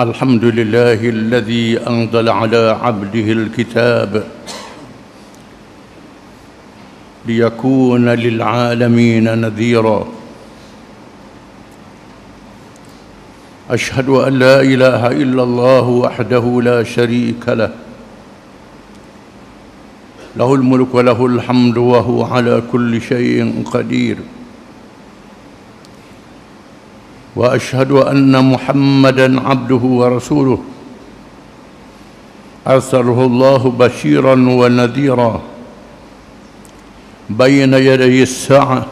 الحمد لله الذي أنزل على عبده الكتاب ليكون للعالمين نذيرا. أشهد أن لا إله إلا الله وحده لا شريك له. له الملك وله الحمد وهو على كل شيء قدير. وأشهد أن محمدا عبده ورسوله. أرسله الله بشيرا ونذيرا. بين يدي الساعة.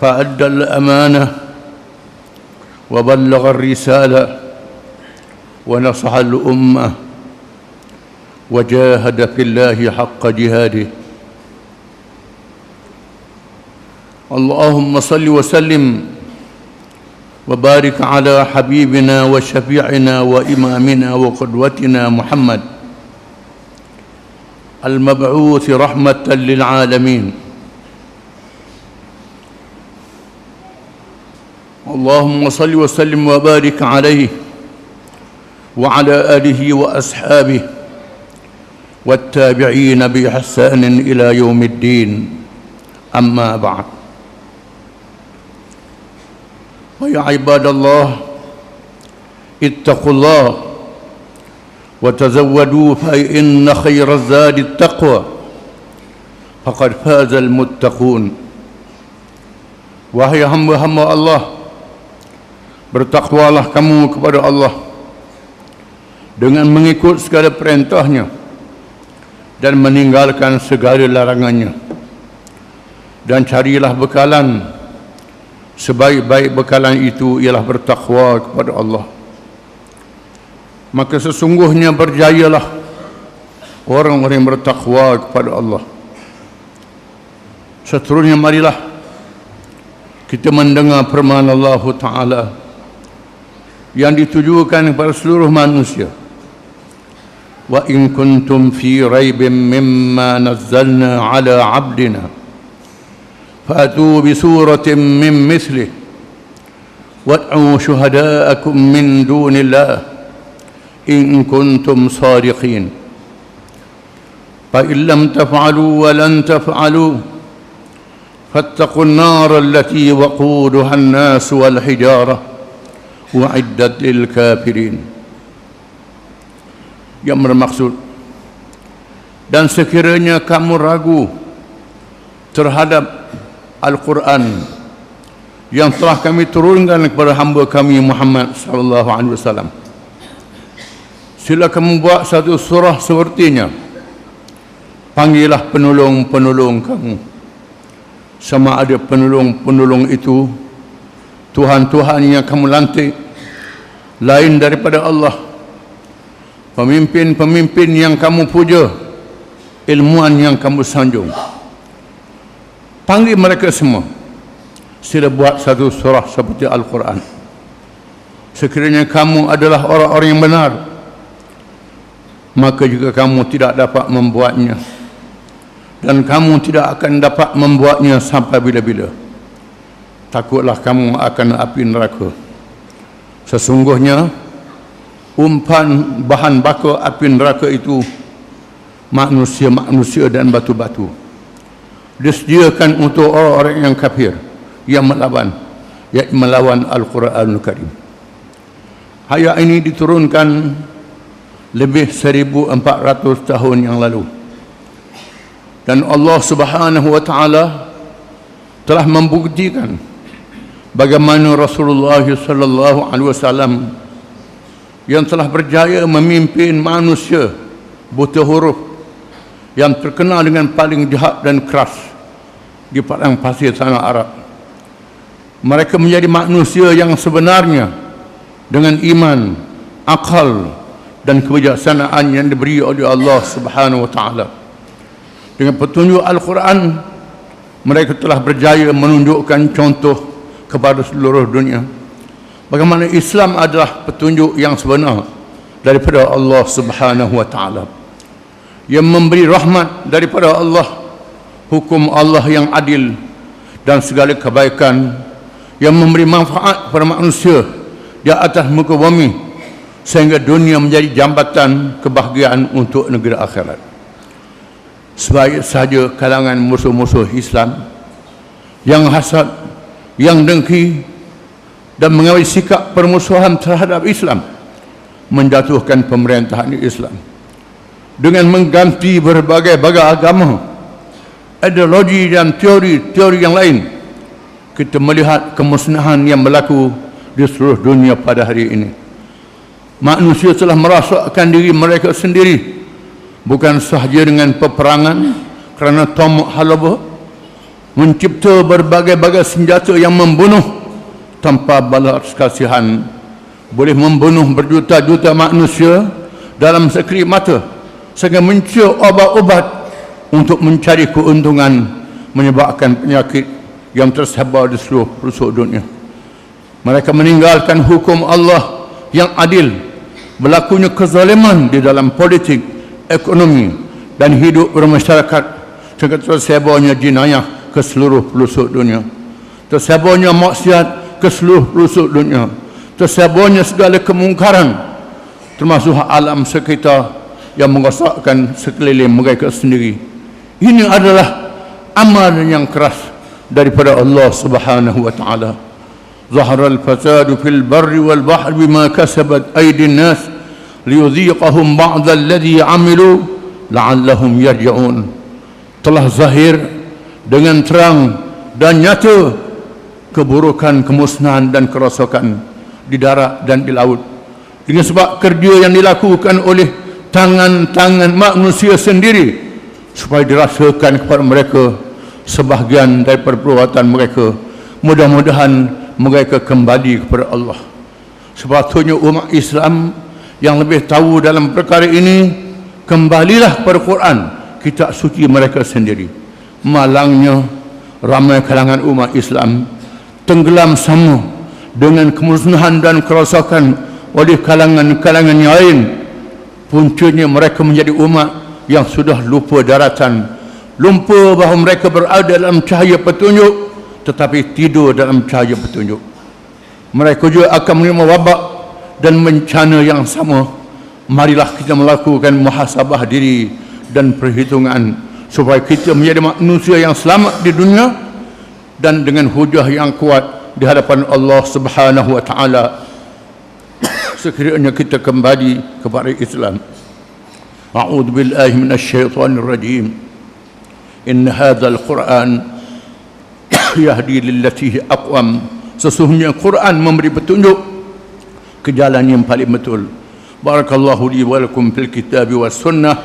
فأدى الأمانة. وبلغ الرسالة. ونصح الأمة. وجاهد في الله حق جهاده. اللهم صل وسلم وبارك على حبيبنا وشفيعنا وإمامنا وقدوتنا محمد المبعوث رحمة للعالمين. اللهم صل وسلم وبارك عليه وعلى آله وأصحابه والتابعين بإحسان إلى يوم الدين. أما بعد. ويا عباد الله اتقوا الله وتزودوا فإن خير الزاد التقوى فقد فاز المتقون Wahai hamba-hamba Allah Bertakwalah kamu kepada Allah Dengan mengikut segala perintahnya Dan meninggalkan segala larangannya Dan carilah bekalan Sebaik-baik bekalan itu ialah bertakwa kepada Allah. Maka sesungguhnya berjayalah Orang-orang yang bertakwa kepada Allah. Seterusnya marilah kita mendengar firman Allah Ta'ala yang ditujukan kepada seluruh manusia. Wa in kuntum fi raibin mimma nazzalna ala abdina فأتوا بسورة من مثله وادعوا شهداءكم من دون الله إن كنتم صادقين. فإن لم تفعلوا ولن تفعلوا فاتقوا النار التي وقودها الناس والحجارة وعدت للكافرين. Yang bermaksud dan sekiranya kamu ragu terhadap Al-Quran yang telah kami turunkan kepada hamba kami Muhammad sallallahu alaihi wasallam. Sila kamu buat satu surah sepertinya. Panggillah penolong-penolong kamu. Sama ada penolong-penolong itu Tuhan-Tuhan yang kamu lantik lain daripada Allah. Pemimpin-pemimpin yang kamu puja ilmuan yang kamu sanjung panggil mereka semua. Sila buat satu surah seperti Al-Quran. Sekiranya kamu adalah orang-orang yang benar maka juga kamu tidak dapat membuatnya. Dan kamu tidak akan dapat membuatnya sampai bila-bila. Takutlah kamu akan api neraka. Sesungguhnya umpan bahan bakar api neraka itu manusia-manusia dan batu-batu disediakan untuk orang-orang yang kafir yang melawan yang melawan Al-Quranul Karim. Ayat ini diturunkan lebih 1400 tahun yang lalu. Dan Allah Subhanahu wa taala telah membuktikan bagaimana Rasulullah sallallahu alaihi wasallam yang telah berjaya memimpin manusia buta huruf yang terkenal dengan paling jahat dan keras di padang pasir tanah Arab. Mereka menjadi manusia yang sebenarnya dengan iman, akal dan kebijaksanaan yang diberi oleh Allah Subhanahu wa taala. Dengan petunjuk Al-Quran mereka telah berjaya menunjukkan contoh kepada seluruh dunia. Bagaimana Islam adalah petunjuk yang sebenar daripada Allah Subhanahu wa taala yang memberi rahmat daripada Allah hukum Allah yang adil dan segala kebaikan yang memberi manfaat kepada manusia di atas muka bumi sehingga dunia menjadi jambatan kebahagiaan untuk negeri akhirat. Sebaik sahaja kalangan musuh-musuh Islam yang hasad, yang dengki dan mengambil sikap permusuhan terhadap Islam menjatuhkan pemerintahan Islam dengan mengganti berbagai-bagai agama ideologi dan teori-teori yang lain. Kita melihat kemusnahan yang berlaku di seluruh dunia pada hari ini. Manusia telah merasakkan diri mereka sendiri. Bukan sahaja dengan peperangan kerana tomok halabah mencipta berbagai-bagai senjata yang membunuh tanpa balas kasihan. Boleh membunuh berjuta-juta manusia dalam sekelip mata sehingga mencuri obat-obat untuk mencari keuntungan menyebabkan penyakit yang tersebar di seluruh pelosok dunia mereka meninggalkan hukum Allah yang adil berlakunya kezaliman di dalam politik, ekonomi dan hidup bermasyarakat serta tersebarnya jenayah ke seluruh pelosok dunia. Tersebarnya maksiat ke seluruh pelosok dunia. Tersebarnya segala kemungkaran termasuk alam sekitar yang merosakkan sekeliling mereka sendiri. Ini adalah amalan yang keras daripada Allah Subhanahu wa taala. ظهر الفساد في البر والبحر بما كسبت أيدي الناس ليذيقهم بعض الذي عملوا لعلهم يرجعون telah zahir dengan terang dan nyata keburukan, kemusnahan dan kerosakan di darat dan di laut dengan sebab kerja yang dilakukan oleh tangan-tangan manusia sendiri supaya dirasakan kepada mereka sebahagian dari perbuatan mereka. Mudah-mudahan mereka kembali kepada Allah. Sepatutnya umat Islam yang lebih tahu dalam perkara ini kembalilah kepada Quran kitab suci mereka sendiri. Malangnya ramai kalangan umat Islam tenggelam sama dengan kemusnahan dan kerosakan oleh kalangan-kalangan yang lain puncanya mereka menjadi umat yang sudah lupa daratan lupa bahawa mereka berada dalam cahaya petunjuk tetapi tidur dalam cahaya petunjuk. Mereka juga akan menerima wabak dan bencana yang sama. Marilah kita melakukan muhasabah diri dan perhitungan supaya kita menjadi manusia yang selamat di dunia dan dengan hujah yang kuat di hadapan Allah Subhanahu wa taala. Sekiranya kita kembali kepada Islam. A'udzu billahi minasyaitonir rajim. In hadzal Qur'an yahdi lillati aqwam sesungguhnya Quran memberi petunjuk ke jalan yang paling betul barakallahu li wa lakum fil kitab was sunnah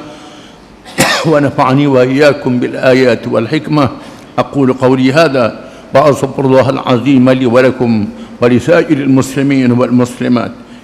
wa nafa'ani wa iyyakum bil ayati wal hikmah aqulu qawli hadha wa astaghfirullah al azim li wa lakum wa li sa'iril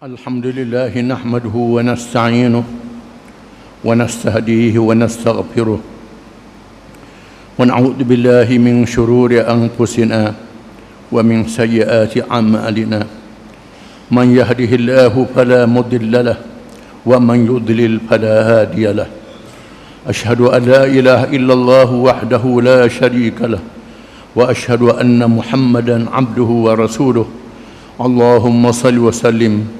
الحمد لله نحمده ونستعينه ونستهديه ونستغفره ونعوذ بالله من شرور أنفسنا ومن سيئات أعمالنا. من يهده الله فلا مضل له ومن يضلل فلا هادي له. أشهد أن لا إله إلا الله وحده لا شريك له وأشهد أن محمدا عبده ورسوله. اللهم صل وسلم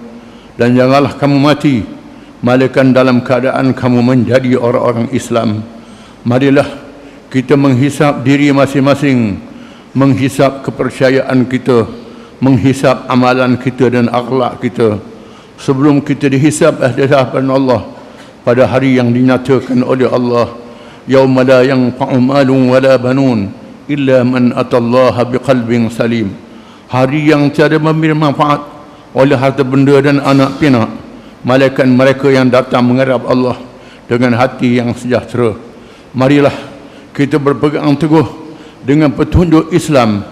dan janganlah kamu mati malaikat dalam keadaan kamu menjadi orang-orang Islam. Marilah kita menghisap diri masing-masing menghisap kepercayaan kita menghisap amalan kita dan akhlak kita. Sebelum kita dihisab di hadapan Allah pada hari yang dinyatakan oleh Allah. Yauma la yanfa'u malun wala banun illa man atallaha biqalbin salim. Hari yang tiada memberi manfaat oleh harta benda dan anak pinak malaikat mereka yang datang menghadap Allah dengan hati yang sejahtera. Marilah kita berpegang teguh dengan petunjuk Islam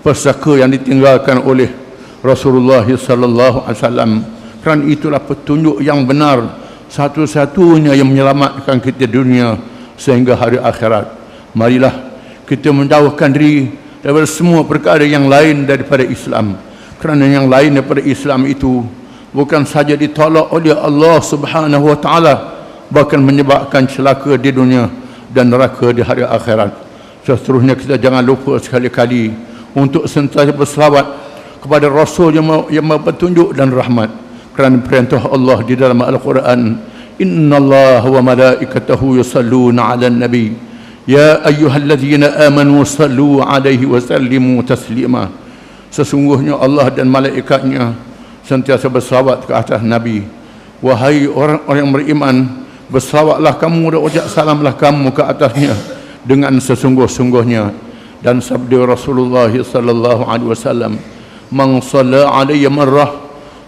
pesaka yang ditinggalkan oleh Rasulullah sallallahu alaihi wasallam. Kerana itulah petunjuk yang benar satu-satunya yang menyelamatkan kita dunia sehingga hari akhirat. Marilah kita menjauhkan diri daripada semua perkara yang lain daripada Islam kerana yang lain daripada Islam itu bukan saja ditolak oleh Allah Subhanahu wa taala bahkan menyebabkan celaka di dunia dan neraka di hari akhirat. Seterusnya kita jangan lupa sekali-kali untuk sentiasa berselawat kepada Rasul yang, yang petunjuk dan rahmat. Kerana perintah Allah di dalam Al-Quran Inna Allah wa malaikatahu yusalluna ala nabi. Ya ayyuhalladzina amanu sallu alaihi wa sallimu taslima Sesungguhnya Allah dan malaikatnya sentiasa bersalawat ke atas Nabi. Wahai orang-orang yang beriman Bersalawatlah kamu dan ucap salamlah kamu ke atasnya Dengan sesungguh-sungguhnya. Dan sabda Rasulullah sallallahu alaihi wasallam Man salla alaihi marrah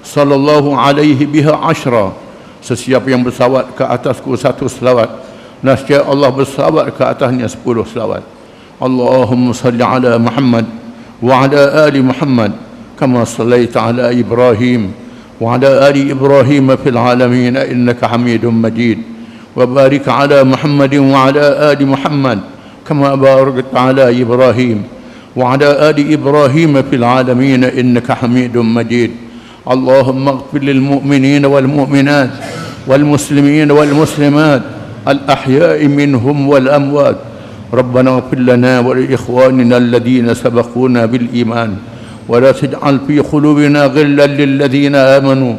sallallahu alaihi biha ashra. Sesiapa yang bersawat ke atasku satu selawat nasya Allah bersawat ke atasnya sepuluh selawat. Allahumma salli ala Muhammad وعلى آل محمد كما صليت على إبراهيم وعلى آل إبراهيم في العالمين إنك حميد مجيد وبارك على محمد وعلى آل محمد كما باركت على إبراهيم وعلى آل إبراهيم في العالمين إنك حميد مجيد اللهم اغفر للمؤمنين والمؤمنات والمسلمين والمسلمات الأحياء منهم والأموات ربنا اغفر لنا ولإخواننا الذين سبقونا بالإيمان ولا تجعل في قلوبنا غلا للذين آمنوا.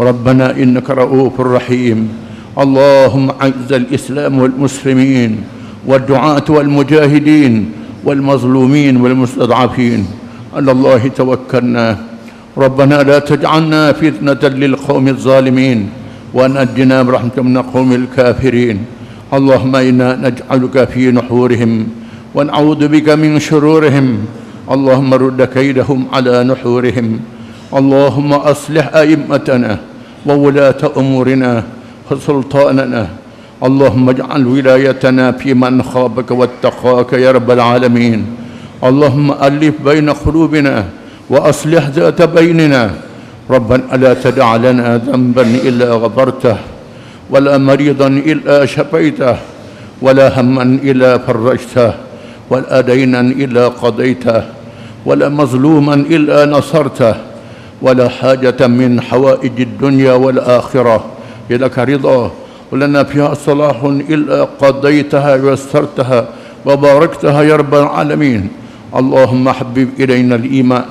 ربنا إنك رؤوف رحيم. اللهم أعز الإسلام والمسلمين والدعاة والمجاهدين والمظلومين والمستضعفين. على الله توكلنا. ربنا لا تجعلنا فتنة للقوم الظالمين ونجنا برحمتك من القوم الكافرين. اللهم إنا نجعلك في نحورهم ونعوذ بك من شرورهم. اللهم رد كيدهم على نحورهم. اللهم أصلح أئمتنا وولاة أمورنا وسلطاننا. اللهم اجعل ولايتنا في من خابك واتقاك يا رب العالمين. اللهم ألف بين قلوبنا وأصلح ذات بيننا. ربنا لا تدع لنا ذنبا إلا غفرته. ولا مريضا إلا شفيته ولا هما إلا فرجته ولا دينا إلا قضيته ولا مظلوما إلا نصرته ولا حاجة من حوائج الدنيا والآخرة. لك رضا. ولنا فيها صلاح إلا قضيتها ويسرتها وباركتها يا رب العالمين. اللهم حبب إلينا الإيمان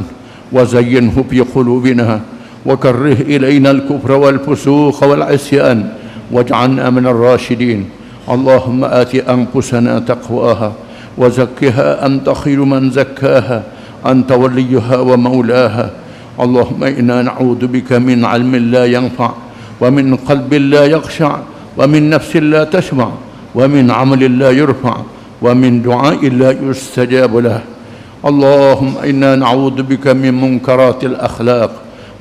وزينه في قلوبنا وكره إلينا الكفر والفسوق والعصيان واجعلنا من الراشدين. اللهم آت أنفسنا تقواها وزكها أنت خير من زكاها. أنت وليها ومولاها. اللهم إنا نعوذ بك من علم لا ينفع ومن قلب لا يخشع ومن نفس لا تشبع ومن عمل لا يرفع ومن دعاء لا يستجاب له. اللهم إنا نعوذ بك من منكرات الأخلاق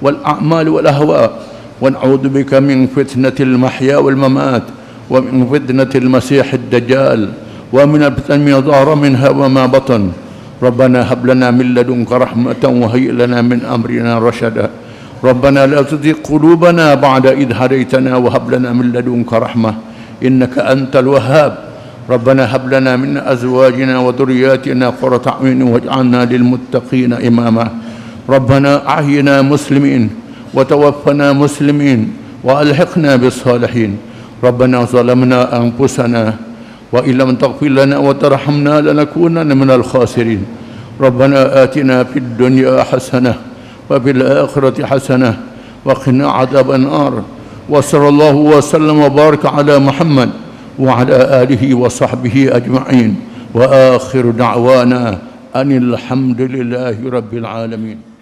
والأعمال والأهواء ونعوذ بك من فتنة المحيا والممات ومن فتنة المسيح الدجال ومن الفتن ظهر منها وما بطن. ربنا هب لنا من لدنك رحمة وهيئ لنا من أمرنا رشدا. ربنا لا تزغ قلوبنا بعد إذ هديتنا وهب لنا من لدنك رحمة إنك أنت الوهاب. ربنا هب لنا من أزواجنا وذرياتنا قرة أعين واجعلنا للمتقين إماما. ربنا أحينا مسلمين وتوفنا مسلمين وألحقنا بالصالحين. ربنا ظلمنا أنفسنا وإن لم تغفر لنا وترحمنا لنكونن من الخاسرين. ربنا آتنا في الدنيا حسنة وفي الآخرة حسنة وقنا عذاب النار. وصلى الله وسلم وبارك على محمد وعلى آله وصحبه أجمعين. وآخر دعوانا أن الحمد لله رب العالمين.